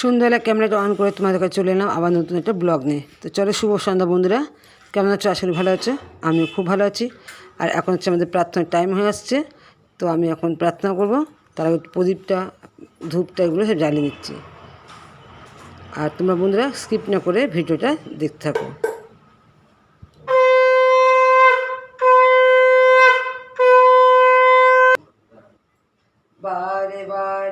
সন্ধ্যাবেলা ক্যামেরাটা অন করে তোমাদের কাছে চলে এলাম, আবার নতুন একটা ব্লগ নিয়ে। তো চলো, শুভ সন্ধ্যা বন্ধুরা। কেমন আছো? আসলে ভালো আছো। আমিও খুব ভালো আছি। আর এখন হচ্ছে আমাদের প্রার্থনার টাইম হয়ে আসছে। তো আমি এখন প্রার্থনা করব। তার আগে প্রদীপটা, ধূপটা এগুলো সব জ্বালিয়ে দিচ্ছি আর তোমরা বন্ধুরা স্কিপ না করে ভিডিওটা দেখতে থাকো।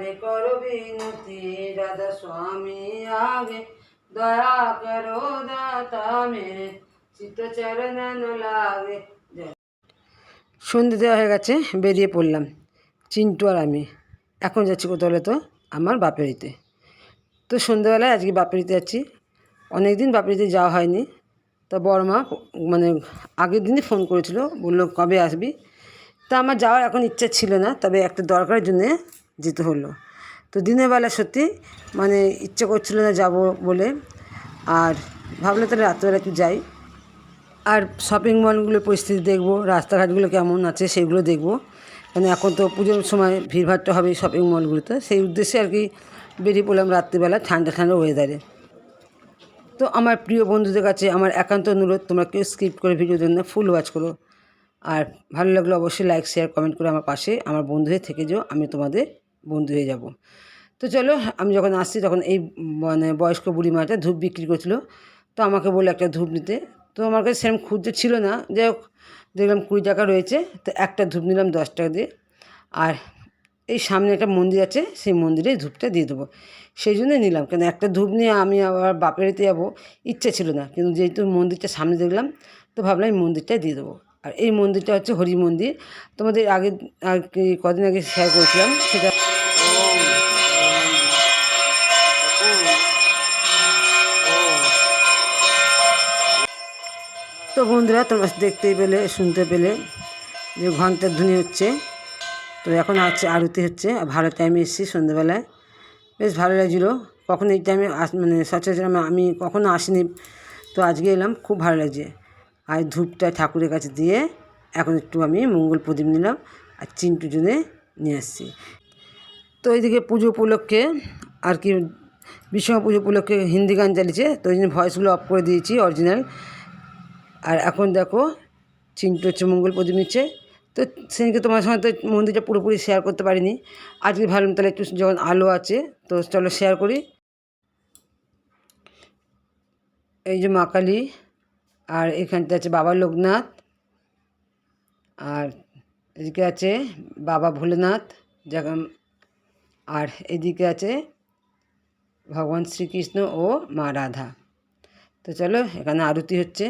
বারে করো বিনতি, রাধা স্বামী আগে। দয়া করো দাতা মেরে চিত্ত চরণ লাগে সন্ধে দেওয়া হয়ে গেছে, বেরিয়ে পড়লাম। চিন্টু আর আমি। এখন যাচ্ছি কোথাও তো? আমার বাপেরিতে তো সন্ধ্যেবেলায় আজকে বাপেরিতে যাচ্ছি। অনেক দিন বাপেরিতে যাওয়া হয়নি। তা বড় মা মানে আগের দিনই ফোন করেছিল, বলল কবে আসবি? তা আমার যাওয়ার এখন ইচ্ছা ছিল না, তবে একটা দরকারের জন্যে যেতে হলো। তো দিনের বেলা সত্যি মানে ইচ্ছে করছিল না যাব বলে। আর ভাবলে তাহলে রাত্রেবেলা একটু যাই। আর শপিং মলগুলোর পরিস্থিতি দেখব, রাস্তাঘাটগুলো কেমন আছে সেগুলো দেখব। মানে এখন তো পুজোর সময় ভিড়ভাড়টা হবে শপিং মলগুলোতে সেই উদ্দেশ্যে আর কি বেরিয়ে পড়লাম রাত্রিবেলা ঠান্ডা ঠান্ডা ওয়েদারে তো আমার প্রিয় বন্ধুদের কাছে আমার একান্ত অনুরোধ, তোমরা কেউ স্কিপ করে ভিডিও জন্য ফুল ওয়াচ করো। আর ভালো লাগলে অবশ্যই লাইক শেয়ার কমেন্ট করে আমার পাশে, আমার বন্ধু হয়ে থেকে যেও, আমি তোমাদের বন্ধু হয়ে যাব। তো চলো, আমি যখন আসছি তখন এই মানে বয়স্ক বুড়ি মাটা ধূপ বিক্রি করছিল। তো আমাকে বলে একটা ধূপ নিতে। তো আমার কাছে সেরকম খুঁজতে ছিল না। যাই হোক, দেখলাম কুড়ি টাকা রয়েছে। তো একটা ধূপ নিলাম দশ টাকা দিয়ে। আর এই সামনে একটা মন্দির আছে, সেই মন্দিরে ধূপটা দিয়ে দেবো। সেই জন্যই নিলাম। কেন একটা ধূপ নিয়ে আমি আবার বাপেরিতে যাব, ইচ্ছে ছিল না। কিন্তু যেহেতু মন্দিরটা সামনে দেখলাম, তো ভাবলাম এই মন্দিরটা দিয়ে দেবো। আর এই মন্দিরটা হচ্ছে হরি মন্দির। তোমাদের আগে আর কি কদিন আগে শেয়ার করেছিলাম, সেটা তো বন্ধুরা, তোমরা দেখতেই পেলে, শুনতে পেলে যে ঘণ্টার ধ্বনি হচ্ছে। তো এখন আছে আরতি হচ্ছে, আর ভালো টাইমে এসেছি সন্ধ্যেবেলায়। বেশ ভালো লাগছিল। কখন এই টাইমে আস মানে সচরাচর আমি আমি কখনো আসিনি। তো আজকে এলাম, খুব ভালো লাগছে। আর ধূপটা ঠাকুরের কাছে দিয়ে এখন একটু আমি মঙ্গল প্রদীপ নিলাম, আর চিন্টু জন্য নিয়ে আসছি। তো এইদিকে পুজো উপলক্ষে আর কি বিশ্বকর্মা পুজো উপলক্ষে হিন্দি গান চালিয়েছে তো ওই জন্য ভয়েসগুলো অফ করে দিয়েছি অরিজিনাল আর এখন দেখো চিন্টু হচ্ছে মঙ্গল প্রদীপ নিচ্ছে। তো সেদিনকে তোমার সঙ্গে তো মন্দিরটা পুরোপুরি শেয়ার করতে পারিনি। আজকে ভাবলাম তাহলে একটু যখন আলো আছে, তো চলো শেয়ার করি। এই যে মা কালী, আর এখানটা আছে বাবা লোকনাথ, আর এদিকে আছে বাবা ভোলেনাথ যাকে আর এদিকে আছে ভগবান শ্রীকৃষ্ণ ও মা রাধা। তো চলো এখানে আরতি হচ্ছে।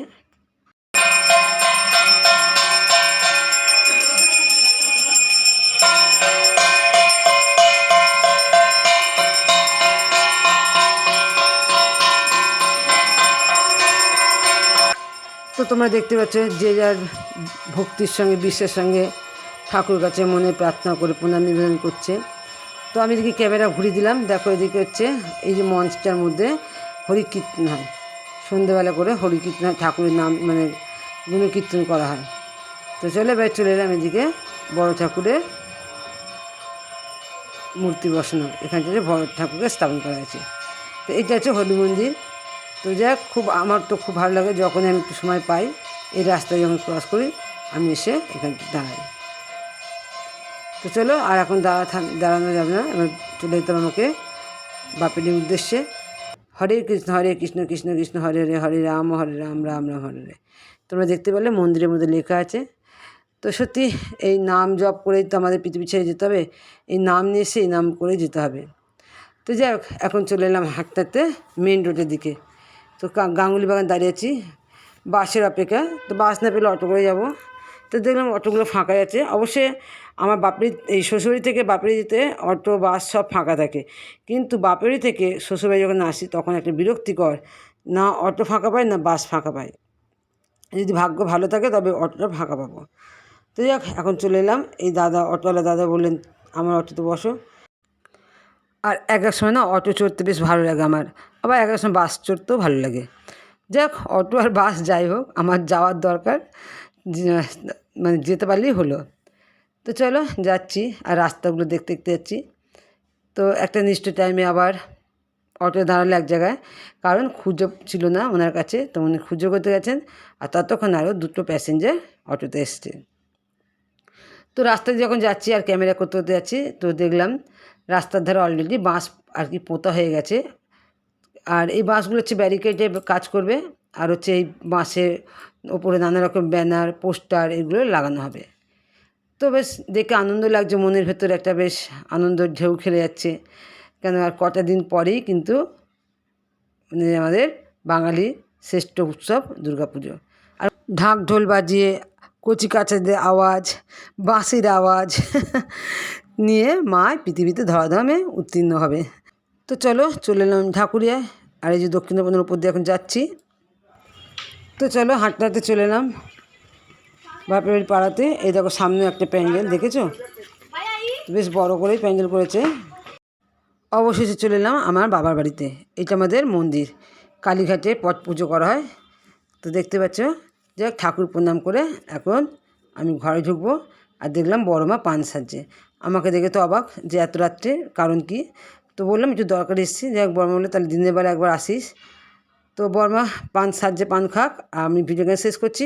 তো তোমরা দেখতে পাচ্ছ যে যার ভক্তির সঙ্গে, বিশ্বের সঙ্গে ঠাকুর কাছে মনে প্রার্থনা করে পুনর্নিবেদন করছে। তো আমি এদিকে ক্যামেরা ঘুরিয়ে দিলাম। দেখো এদিকে হচ্ছে এই যে মঞ্চটার মধ্যে হরিকীর্তন হয়। সন্ধ্যেবেলা করে হরিকীর্তন হয়, ঠাকুরের নাম মানে গুণকীর্তন করা হয়। তো চলে এবার চলে এলাম এদিকে বড় ঠাকুরের মূর্তি বসানো এখানটাতে বড় ঠাকুরকে স্থাপন করা হয়েছে। তো এটা হচ্ছে হরি মন্দির তো যাক, খুব আমার তো খুব ভালো লাগে যখন আমি একটু সময় পাই, এই রাস্তায় যখন ক্রস করি, আমি এসে এখানটা দাঁড়াই। তো চলো, আর এখন দাঁড়া দাঁড়ানো যাবে না, এবার চলে যেতাম আমাকে বাপের উদ্দেশ্যে। হরে কৃষ্ণ হরে কৃষ্ণ কৃষ্ণ কৃষ্ণ, হরে হরে হরে রাম হরে রাম রাম রাম, হরে হরে। তোমরা দেখতে পেলে মন্দিরের মধ্যে লেখা আছে। তো সত্যি, এই নাম জপ করেই তো আমাদের পৃথিবী ছেড়ে যেতে হবে, এই নাম নিয়ে এসে এই নাম করে যেতে হবে। তো যাই হোক, এখন চলে এলাম হাঁটতে মেন রোডের দিকে। তো গাঙ্গুলি বাগান দাঁড়িয়ে আছি। বাসের অপেক্ষা। তো বাস না পেলে অটো করে যাব। তো দেখলাম অটোগুলো ফাঁকা আছে। অবশ্যই আমার বাপের এই শ্বশুরবাড়ি থেকে বাপেরি যেতে অটো, বাস সব ফাঁকা থাকে। কিন্তু বাপেরি থেকে শ্বশুরবাড়ি যখন আসি, তখন একটা বিরক্তিকর না অটো ফাঁকা পায় না বাস ফাঁকা পায় যদি ভাগ্য ভালো থাকে, তবে অটোটা ফাঁকা পাবো। তো যাক, এখন চলে এলাম। এই দাদা, অটোওয়ালা দাদা বললেন, আমার অটোতে বসো। আর এক এক সময় না অটো চড়তে বেশ ভালো লাগে আমার। আবার এক সময় বাস চড়তেও ভালো লাগে। যাক, অটো আর বাস যাই হোক, আমার যাওয়ার দরকার মানে যেতে পারলেই হলো। তো চলো, যাচ্ছি আর রাস্তাগুলো দেখতে দেখতে যাচ্ছি। তো একটা নির্দিষ্ট টাইমে আবার অটো দাঁড়াল এক জায়গায়, কারণ খুঁজো ছিল না ওনার কাছে, তো উনি খুঁজো করতে গেছেন আর ততক্ষণ আরও দুটো প্যাসেঞ্জার অটোতে এসছে। তো রাস্তায় যখন যাচ্ছি আর ক্যামেরা করতে করতে যাচ্ছি, তো দেখলাম রাস্তার ধারে অলরেডি বাঁশ আর কি পোতা হয়ে গেছে। আর এই বাঁশগুলো হচ্ছে ব্যারিকেডে কাজ করবে। আর হচ্ছে এই বাঁশের ওপরে নানা রকম ব্যানার পোস্টার এগুলো লাগানো হবে। তো বেশ দেখে আনন্দ লাগছে, মনের ভেতরে একটা বেশ আনন্দের ঢেউ খেলে যাচ্ছে। কেন আর কটা দিন পরেই কিন্তু মানে আমাদের বাঙালি শ্রেষ্ঠ উৎসব দুর্গাপুজো। আর ঢাক ঢোল বাজিয়ে কচি কাচাদের আওয়াজ, বাঁশির আওয়াজ নিয়ে মা পৃথিবীতে ধরাধামে উত্তীর্ণ হবে। তো চলো, চলে এলাম ঠাকুরিয়ায় আর এই যে দক্ষিণবঙ্গের উপর দিয়ে এখন যাচ্ছি। তো চলো, হাঁটতে হাঁটতে চলে এলাম বাপের পাড়াতে। এই দেখো, সামনে একটা প্যান্ডেল, দেখেছ? বেশ বড় করেই প্যান্ডেল করেছে। অবশেষে চলে এলাম আমার বাবার বাড়িতে। এটা আমাদের মন্দির। কালীঘাটে পট পুজো করা হয়। তো দেখতে পাচ্ছ যাক ঠাকুর প্রণাম করে এখন আমি ঘরে ঢুকবো আর দেখলাম বড় মা পান সাজছে। আমাকে দেখে তো অবাক যে এত রাত্রে কারণ কি? তো বললাম, একটু দরকার এসেছি। হোক বর্মা বলল, তাহলে দিনের বেলা একবার আসিস। তো বর্মা পান সাজে পান খাক, আমি ভিডিও গেম শেষ করছি।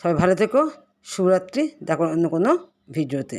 সবাই ভালো থেকো, শুভরাত্রি। দেখো অন্য কোনো ভিডিওতে।